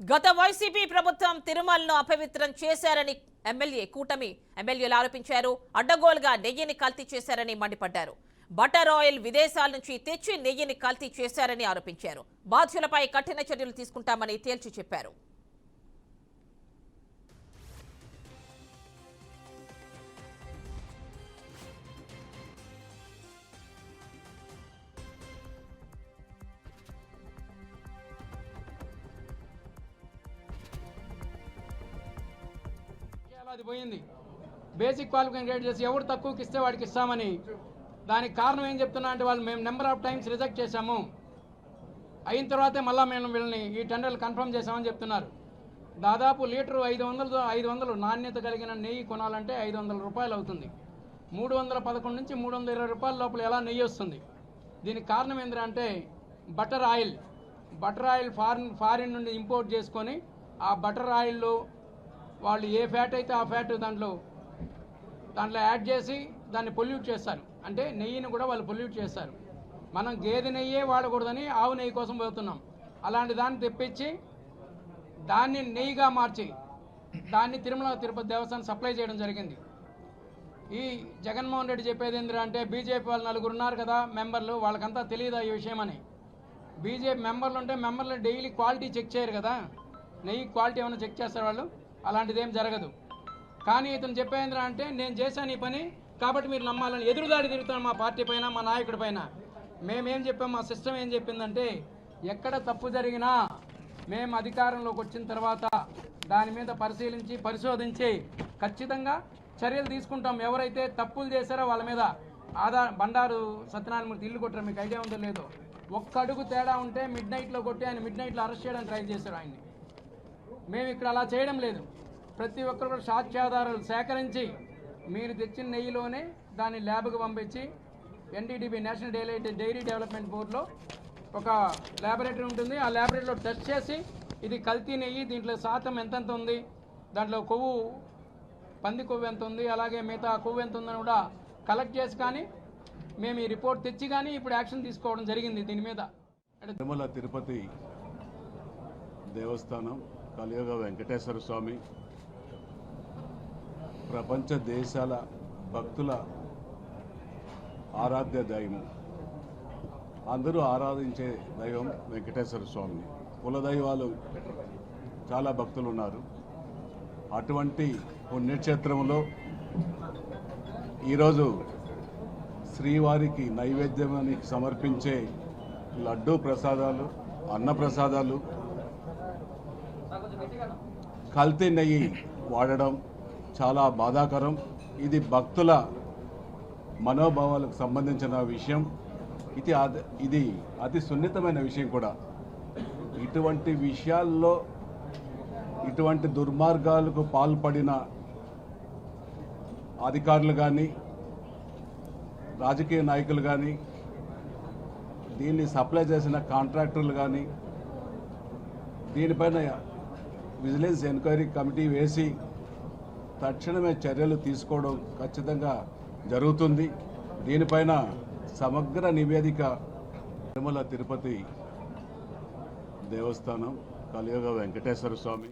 గత వైసీపీ ప్రభుత్వం తిరుమలను అపవిత్రం చేశారని ఎమ్మెల్యే కూటమి ఎమ్మెల్యేలు ఆరోపించారు. అడ్డగోలుగా నెయ్యిని కల్తీ చేశారని మండిపడ్డారు. బటర్ ఆయిల్ విదేశాల నుంచి తెచ్చి నెయ్యిని కల్తీ చేశారని ఆరోపించారు. బాధ్యులపై కఠిన చర్యలు తీసుకుంటామని తేల్చి చెప్పారు. అది పోయింది. బేసిక్ క్వాలిఫికేషన్ గ్రేడ్ చేసి ఎవరు తక్కువకి ఇస్తే వాడికి ఇస్తామని. దానికి కారణం ఏం చెప్తున్నా అంటే వాళ్ళు మేము నెంబర్ ఆఫ్ టైమ్స్ రిజెక్ట్ చేశాము. అయిన తర్వాతే మళ్ళీ మేము వీళ్ళని ఈ టెండర్లు కన్ఫర్మ్ చేశామని చెప్తున్నారు. దాదాపు లీటరు ఐదు వందలు ఐదు వందలు నాణ్యత కలిగిన నెయ్యి కొనాలంటే ఐదు వందల రూపాయలు అవుతుంది. మూడు వందల పదకొండు నుంచి మూడు వందల ఇరవై రూపాయల లోపల ఎలా నెయ్యి వస్తుంది? దీనికి కారణం ఏంటంటే butter oil butter oil foreign foreign నుండి ఇంపోర్ట్ చేసుకొని ఆ బటర్ ఆయిల్లో వాళ్ళు ఏ ఫ్యాట్ అయితే ఆ ఫ్యాట్ దాంట్లో దాంట్లో యాడ్ చేసి దాన్ని పొల్యూట్ చేస్తారు. అంటే నెయ్యిని కూడా వాళ్ళు పొల్యూట్ చేస్తారు. మనం గేదె నెయ్యే వాడకూడదని ఆవు నెయ్యి కోసం పోతున్నాం. అలాంటి దాన్ని తెప్పించి దాన్ని నెయ్యిగా మార్చి దాన్ని తిరుమల తిరుపతి దేవస్థానం సప్లై చేయడం జరిగింది. ఈ జగన్మోహన్ రెడ్డి చెప్పేది ఏంటంటే అంటే బీజేపీ వాళ్ళు నలుగురు ఉన్నారు కదా మెంబర్లు వాళ్ళకంతా తెలియదా ఈ విషయం అని బీజేపీ మెంబర్లు ఉంటే మెంబర్లు డైలీ క్వాలిటీ చెక్ చేయరు కదా? నెయ్యి క్వాలిటీ ఏమైనా చెక్ చేస్తారు వాళ్ళు? అలాంటిది ఏం జరగదు. కానీ ఇతను చెప్పేంద్ర అంటే నేను చేశాను ఈ పని కాబట్టి మీరు నమ్మాలని ఎదురుదాడి తిరుగుతాను మా పార్టీ పైన మా నాయకుడి పైన. మేమేం చెప్పాం మా సిస్టమ్ ఏం చెప్పిందంటే ఎక్కడ తప్పు జరిగినా మేము అధికారంలోకి వచ్చిన తర్వాత దాని మీద పరిశీలించి పరిశోధించి ఖచ్చితంగా చర్యలు తీసుకుంటాం. ఎవరైతే తప్పులు చేశారో వాళ్ళ మీద ఆధార్ బండారు సత్యనారాయణమూర్తి ఇల్లు కొట్టారు మీకు ఐడియా ఉందో లేదో. ఒక్క అడుగు తేడా ఉంటే మిడ్ నైట్లో కొట్టి ఆయన మిడ్ నైట్లో అరెస్ట్ చేయడానికి ట్రై చేశారు ఆయన్ని. మేము ఇక్కడ అలా చేయడం లేదు. ప్రతి ఒక్కరు కూడా సాక్ష్యాధారాలు సేకరించి మీరు తెచ్చిన నెయ్యిలోనే దాన్ని ల్యాబ్కి పంపించి NDDB national dairy dairy development బోర్డులో ఒక ల్యాబొరేటరీ ఉంటుంది. ఆ ల్యాబొరేటరీలో టెస్ట్ చేసి ఇది కల్తీ నెయ్యి దీంట్లో శాతం ఎంతెంత ఉంది దాంట్లో కొవ్వు పంది కొవ్వు ఎంత ఉంది అలాగే మిగతా కొవ్వు ఎంత ఉందని కూడా కలెక్ట్ చేసి కానీ మేము ఈ రిపోర్ట్ తెచ్చి కానీ ఇప్పుడు యాక్షన్ తీసుకోవడం జరిగింది దీని మీద. తిరుమల తిరుపతి దేవస్థానం కలియుగ వెంకటేశ్వర స్వామి ప్రపంచ దేశాల భక్తుల ఆరాధ్య దైవం. అందరూ ఆరాధించే దైవం వెంకటేశ్వర స్వామి. కులదైవాలు చాలా భక్తులు ఉన్నారు అటువంటి పుణ్యక్షేత్రంలో ఈరోజు శ్రీవారికి నైవేద్యమని సమర్పించే లడ్డూ ప్రసాదాలు అన్న ప్రసాదాలు కల్తీ నెయ్యి వాడడం చాలా బాధాకరం. ఇది భక్తుల మనోభావాలకు సంబంధించిన విషయం. ఇది ఇది అతి సున్నితమైన విషయం కూడా. ఇటువంటి విషయాల్లో ఇటువంటి దుర్మార్గాలకు పాల్పడిన అధికారులు కానీ రాజకీయ నాయకులు కానీ దీన్ని సప్లై చేసిన కాంట్రాక్టర్లు కానీ దీనిపైన విజిలెన్స్ ఎంక్వైరీ కమిటీ వేసి తక్షణమే చర్యలు తీసుకోవడం ఖచ్చితంగా జరుగుతుంది. దీనిపైన సమగ్ర నివేదిక తిరుమల తిరుపతి దేవస్థానం కలియుగ వెంకటేశ్వర స్వామి